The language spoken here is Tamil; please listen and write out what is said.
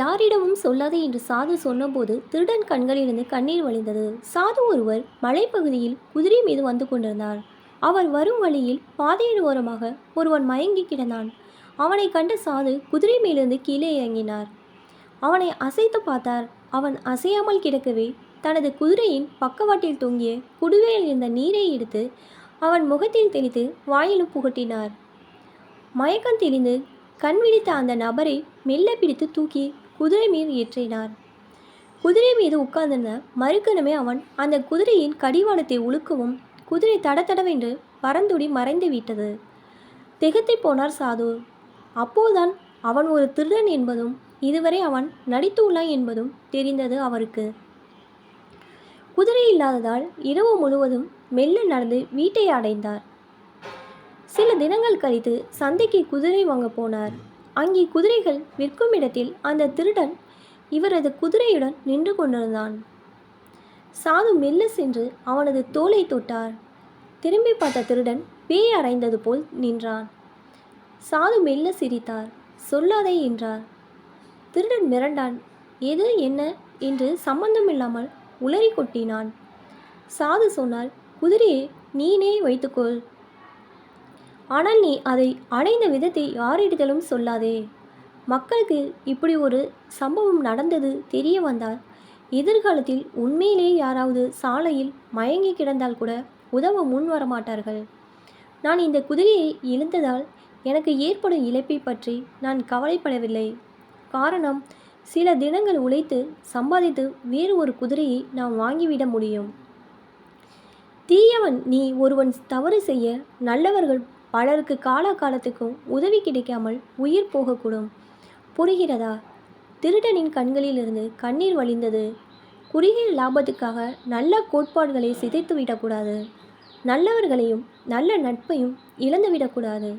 யாரிடமும் சொல்லாதே என்று சாது சொன்னபோது திருடன் கண்களிலிருந்து கண்ணீர் வழிந்தது. சாது ஒருவர் மலைப்பகுதியில் குதிரை மீது வந்து கொண்டிருந்தார். அவர் வரும் வழியில் பாதையின் ஓரமாக ஒருவன் மயங்கி கிடந்தான். அவனை கண்ட சாது குதிரை மேலிருந்து கீழே இறங்கினார். அவனை அசைத்து பார்த்தார். அவன் அசையாமல் கிடக்கவே தனது குதிரையின் பக்கவாட்டில் தொங்கிய குடுவையில் இருந்த நீரை எடுத்து அவன் முகத்தில் தெளித்து வாயிலும் புகட்டினார். மயக்கம் தெளிந்து கண் விழித்த அந்த நபரை மெல்ல பிடித்து தூக்கி குதிரை மீது ஏற்றினார் குதிரை மீது உட்கார்ந்திருந்த மறுக்கணுமே அவன் அந்த குதிரையின் கடிவாளத்தை உழுக்கவும் குதிரை தடத்தடவென்று பறந்துடி மறைந்து விட்டது. திகத்தை போனார் சாது. அப்போதுதான் அவன் ஒரு திருடன் என்பதும் இதுவரை அவன் நடித்துள்ளான் என்பதும் தெரிந்தது அவருக்கு. குதிரை இல்லாததால் இரவு முழுவதும் மெல்ல நடந்து வீட்டை அடைந்தார். சில தினங்கள் கழித்து சந்தைக்கு குதிரை வாங்க போனார். அங்கே குதிரைகள் விற்கும் இடத்தில் அந்த திருடன் இவரது குதிரையுடன் நின்று கொண்டிருந்தான். சாது மெல்ல சென்று அவனது தோலை தொட்டார். திரும்பி பார்த்த திருடன் பேய் அறைந்தது போல் நின்றான். சாது மெல்ல சிரித்தார். சொல்லாதே என்றார். திருடன் மிரண்டான். எது? என்ன? என்று சம்பந்தமில்லாமல் உளறி கொட்டினான். சாது சொன்னால் குதிரையை நீனே வைத்துக்கொள். ஆனால் நீ அதை அடைந்த விதத்தை யாரிடத்திலும் சொல்லாதே. மக்களுக்கு இப்படி ஒரு சம்பவம் நடந்தது தெரிய வந்தால் எதிர்காலத்தில் உண்மையிலேயே யாராவது சாலையில் மயங்கி கிடந்தால் கூட உதவ முன் வரமாட்டார்கள். நான் இந்த குதிரையை இழந்ததால் எனக்கு ஏற்படும் இழப்பை பற்றி நான் கவலைப்படவில்லை. காரணம் சில தினங்கள் உழைத்து சம்பாதித்து வேறு ஒரு குதிரையை நாம் வாங்கிவிட முடியும். தீயவன் நீ ஒருவன் தவறு செய்ய நல்லவர்கள் பலருக்கு காலகாலத்துக்கும் உதவி கிடைக்காமல் உயிர் போகக்கூடும். புரிகிறதா? திருடனின் கண்களிலிருந்து கண்ணீர் வழிந்தது. குறுகிய லாபத்துக்காக நல்ல கோட்பாடுகளை சிதைத்து விடக்கூடாது நல்லவர்களையும் நல்ல நட்பையும் இழந்து விடக்கூடாது